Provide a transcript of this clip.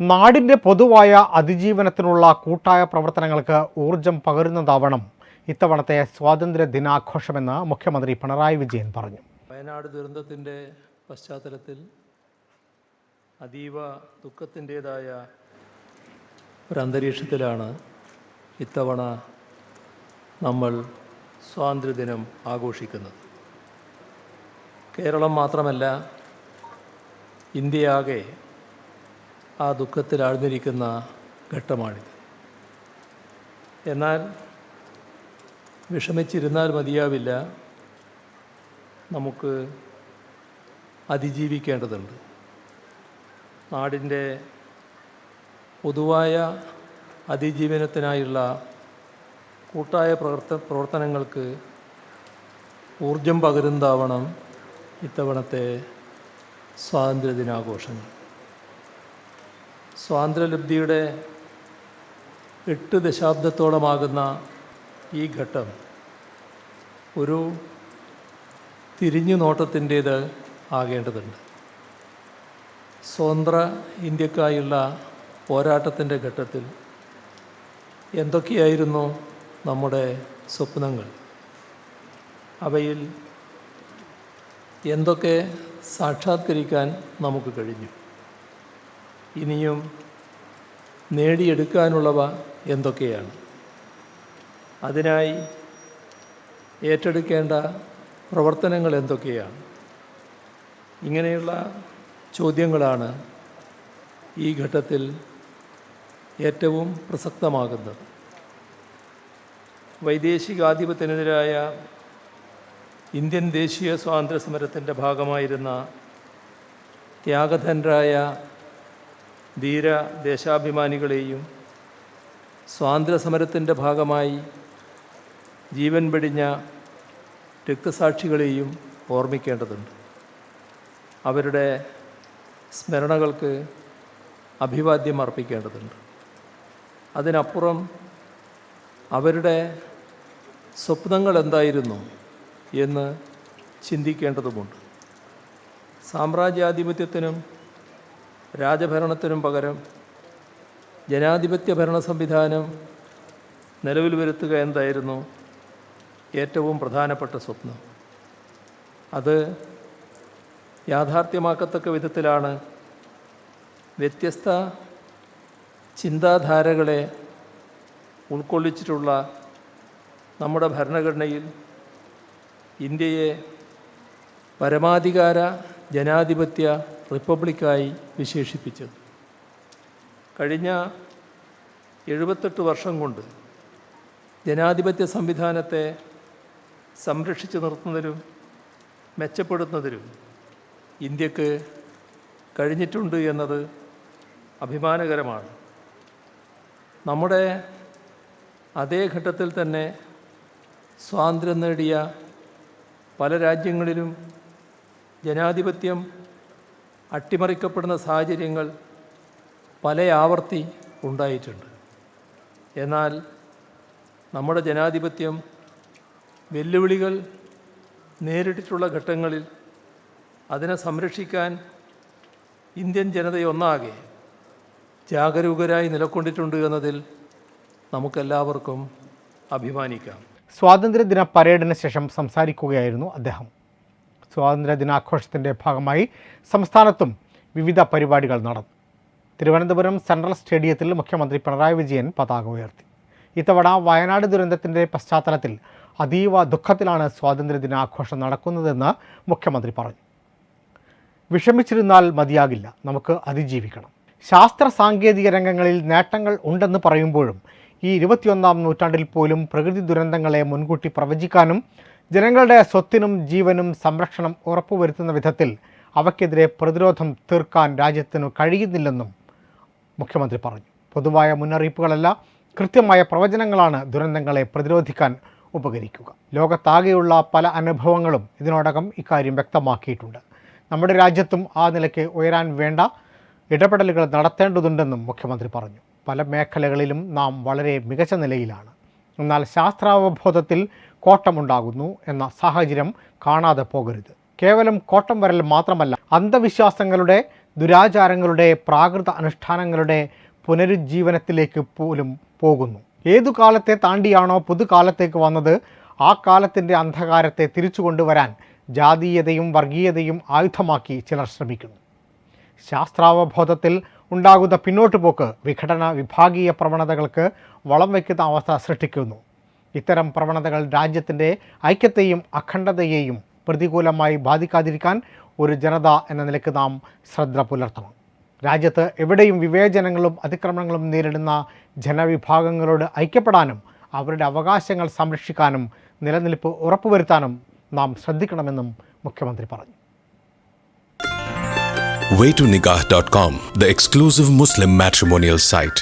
നാടിന്റെ പൊതുവായ അതിജീവനത്തിനുള്ള കൂട്ടായ പ്രവർത്തനങ്ങൾക്ക് ഊർജം പകരുന്നതാവണം ഇത്തവണത്തെ സ്വാതന്ത്ര്യ ദിനാഘോഷമെന്ന് മുഖ്യമന്ത്രി പിണറായി വിജയൻ പറഞ്ഞു. വയനാട് ദുരന്തത്തിന്റെ പശ്ചാത്തലത്തിൽ അതീവ ദുഃഖത്തിന്റേതായ ഒരു അന്തരീക്ഷത്തിലാണ് ഇത്തവണ നമ്മൾ സ്വാതന്ത്ര്യദിനം ആഘോഷിക്കുന്നത്. കേരളം മാത്രമല്ല ഇന്ത്യയാകെ ആ ദുഃഖത്തിൽ ആഴ്ന്നിരിക്കുന്ന ഘട്ടമാണിത്. എന്നാൽ വിഷമിച്ചിരുന്നാൽ മതിയാവില്ല. നമുക്ക് അതിജീവിക്കേണ്ടതുണ്ട്. നാടിന്റെ പൊതുവായ അതിജീവനത്തിനായുള്ള കൂട്ടായ പ്രവർത്ത പ്രവർത്തനങ്ങൾക്ക് ഊർജം പകരുന്നതാവണം ഇത്തവണത്തെ സ്വാതന്ത്ര്യദിനാഘോഷങ്ങൾ. സ്വാതന്ത്ര്യലബ്ധിയുടെ എട്ട് ദശാബ്ദത്തോളമാകുന്ന ഈ ഘട്ടം ഒരു തിരിഞ്ഞു നോട്ടത്തിന്റേത് ആകേണ്ടതുണ്ട്. സ്വതന്ത്ര ഇന്ത്യക്കായുള്ള പോരാട്ടത്തിന്റെ ഘട്ടത്തിൽ എന്തൊക്കെയായിരുന്നു നമ്മുടെ സ്വപ്നങ്ങൾ? അവയിൽ എന്തൊക്കെ സാക്ഷാത്കരിക്കാൻ നമുക്ക് കഴിഞ്ഞു? ഇനിയും നേടിയെടുക്കാനുള്ളവ എന്തൊക്കെയാണ്? അതിനായി ഏറ്റെടുക്കേണ്ട പ്രവർത്തനങ്ങൾ എന്തൊക്കെയാണ്? ഇങ്ങനെയുള്ള ചോദ്യങ്ങളാണ് ഈ ഘട്ടത്തിൽ ഏറ്റവും പ്രസക്തമാകുന്നത്. വൈദേശികാധിപത്യത്തിനെതിരായ ഇന്ത്യൻ ദേശീയ സ്വാതന്ത്ര്യ സമരത്തിന്റെ ഭാഗമായിരുന്ന ത്യാഗധനരായ ധീര ദേശാഭിമാനികളെയും സ്വാതന്ത്ര്യ സമരത്തിന്റെ ഭാഗമായി ജീവൻ വെടിഞ്ഞ രക്തസാക്ഷികളെയും ഓർമ്മിക്കേണ്ടതുണ്ട്. അവരുടെ സ്മരണകൾക്ക് അഭിവാദ്യം അർപ്പിക്കേണ്ടതുണ്ട്. അതിനപ്പുറം അവരുടെ സ്വപ്നങ്ങൾ എന്തായിരുന്നു എന്ന് ചിന്തിക്കേണ്ടതുമുണ്ട്. സാമ്രാജ്യാധിപത്യത്തിനും രാജഭരണത്തിനും പകരം ജനാധിപത്യ ഭരണ സംവിധാനം നിലവിൽ വരുത്തുക എന്തായിരുന്നു ഏറ്റവും പ്രധാനപ്പെട്ട സ്വപ്നം. അത് യാഥാർത്ഥ്യമാക്കത്തക്ക വിധത്തിലാണ് വ്യത്യസ്ത ചിന്താധാരകളെ ഉൾക്കൊള്ളിച്ചിട്ടുള്ള നമ്മുടെ ഭരണഘടനയിൽ ഇന്ത്യയെ പരമാധികാര ജനാധിപത്യ റിപ്പബ്ലിക്കായി വിശേഷിപ്പിച്ചത്. കഴിഞ്ഞ എഴുപത്തെട്ട് വർഷം കൊണ്ട് ജനാധിപത്യ സംവിധാനത്തെ സംരക്ഷിച്ചു നിർത്തുന്നതിലും മെച്ചപ്പെടുത്തുന്നതിലും ഇന്ത്യയ്ക്ക് കഴിഞ്ഞിട്ടുണ്ട് എന്നത് അഭിമാനകരമാണ്. നമ്മുടെ അതേ ഘട്ടത്തിൽ തന്നെ സ്വാതന്ത്ര്യം നേടിയ പല രാജ്യങ്ങളിലും ജനാധിപത്യം അട്ടിമറിക്കപ്പെടുന്ന സാഹചര്യങ്ങൾ പല ആവർത്തി ഉണ്ടായിട്ടുണ്ട്. എന്നാൽ നമ്മുടെ ജനാധിപത്യം വെല്ലുവിളികൾ നേരിട്ടിട്ടുള്ള ഘട്ടങ്ങളിൽ അതിനെ സംരക്ഷിക്കാൻ ഇന്ത്യൻ ജനതയൊന്നാകെ ജാഗരൂകരായി നിലക്കൊണ്ടിട്ടുണ്ട് എന്നതിൽ നമുക്കെല്ലാവർക്കും അഭിമാനിക്കാം. സ്വാതന്ത്ര്യദിന പരേഡിന് ശേഷം സംസാരിക്കുകയായിരുന്നു അദ്ദേഹം. സ്വാതന്ത്ര്യ ദിനാഘോഷത്തിന്റെ ഭാഗമായി സംസ്ഥാനത്തും വിവിധ പരിപാടികൾ നടന്നു. തിരുവനന്തപുരം സെൻട്രൽ സ്റ്റേഡിയത്തിൽ മുഖ്യമന്ത്രി പിണറായി വിജയൻ പതാക ഉയർത്തി. ഇത്തവണ വയനാട് ദുരന്തത്തിന്റെ പശ്ചാത്തലത്തിൽ അതീവ ദുഃഖത്തിലാണ് സ്വാതന്ത്ര്യ ദിനാഘോഷം നടക്കുന്നതെന്ന് മുഖ്യമന്ത്രി പറഞ്ഞു. വിഷമിച്ചിരുന്നാൽ മതിയാകില്ല നമുക്ക് അതിജീവിക്കണം. ശാസ്ത്ര സാങ്കേതിക രംഗങ്ങളിൽ നേട്ടങ്ങൾ ഉണ്ടെന്ന് പറയുമ്പോഴും ഈ ഇരുപത്തിയൊന്നാം നൂറ്റാണ്ടിൽ പോലും പ്രകൃതി ദുരന്തങ്ങളെ മുൻകൂട്ടി പ്രവചിക്കാനും ജനങ്ങളുടെ സ്വത്തിനും ജീവനും സംരക്ഷണം ഉറപ്പുവരുത്തുന്ന വിധത്തിൽ അവയ്ക്കെതിരെ പ്രതിരോധം തീർക്കാൻ രാജ്യത്തിനു കഴിയുന്നില്ലെന്നും മുഖ്യമന്ത്രി പറഞ്ഞു. പൊതുവായ മുന്നറിയിപ്പുകളല്ല കൃത്യമായ പ്രവചനങ്ങളാണ് ദുരന്തങ്ങളെ പ്രതിരോധിക്കാൻ ഉപകരിക്കുക. ലോകത്താകെയുള്ള പല അനുഭവങ്ങളും ഇതിനോടകം ഇക്കാര്യം വ്യക്തമാക്കിയിട്ടുണ്ട്. നമ്മുടെ രാജ്യത്തും ആ നിലയ്ക്ക് ഉയരാൻ വേണ്ട ഇടപെടലുകൾ നടത്തേണ്ടതുണ്ടെന്നും മുഖ്യമന്ത്രി പറഞ്ഞു. പല മേഖലകളിലും നാം വളരെ മികച്ച നിലയിലാണ്. എന്നാൽ ശാസ്ത്രാവബോധത്തിൽ കോട്ടമുണ്ടാകുന്നു എന്ന സാഹചര്യം കാണാതെ പോകരുത്. കേവലം കോട്ടം വരൽ മാത്രമല്ല അന്ധവിശ്വാസങ്ങളുടെ ദുരാചാരങ്ങളുടെ പ്രാകൃത അനുഷ്ഠാനങ്ങളുടെ പുനരുജ്ജീവനത്തിലേക്ക് പോലും പോകുന്നു. ഏതു കാലത്തെ താണ്ടിയാണോ പുതുകാലത്തേക്ക് വന്നത് ആ കാലത്തിന്റെ അന്ധകാരത്തെ തിരിച്ചു കൊണ്ടുവരാൻ ജാതീയതയും വർഗീയതയും ആയുധമാക്കി ചിലർ ശ്രമിക്കുന്നു. ശാസ്ത്രാവബോധത്തിൽ ഉണ്ടാകുന്ന പിന്നോട്ടുപോക്ക് വിഘടന വിഭാഗീയ പ്രവണതകൾക്ക് വളം വയ്ക്കുന്ന അവസ്ഥ സൃഷ്ടിക്കുന്നു. ഇത്തരം പ്രവണതകൾ രാജ്യത്തിന്റെ ഐക്യത്തെയും അഖണ്ഡതയെയും പ്രതികൂലമായി ബാധിക്കാതിരിക്കാൻ ഒരു ജനത എന്ന നിലയ്ക്ക് നാം ശ്രദ്ധ പുലർത്തണം രാജ്യത്ത് എവിടെയും വിവേചനങ്ങളും അതിക്രമണങ്ങളും നേരിടുന്ന ജനവിഭാഗങ്ങളോട് ഐക്യപ്പെടാനും അവരുടെ അവകാശങ്ങൾ സംരക്ഷിക്കാനും നിലനിൽപ്പ് ഉറപ്പുവരുത്താനും നാം ശ്രദ്ധിക്കണമെന്നും മുഖ്യമന്ത്രി പറഞ്ഞു waytonikah.com, the exclusive Muslim matrimonial site.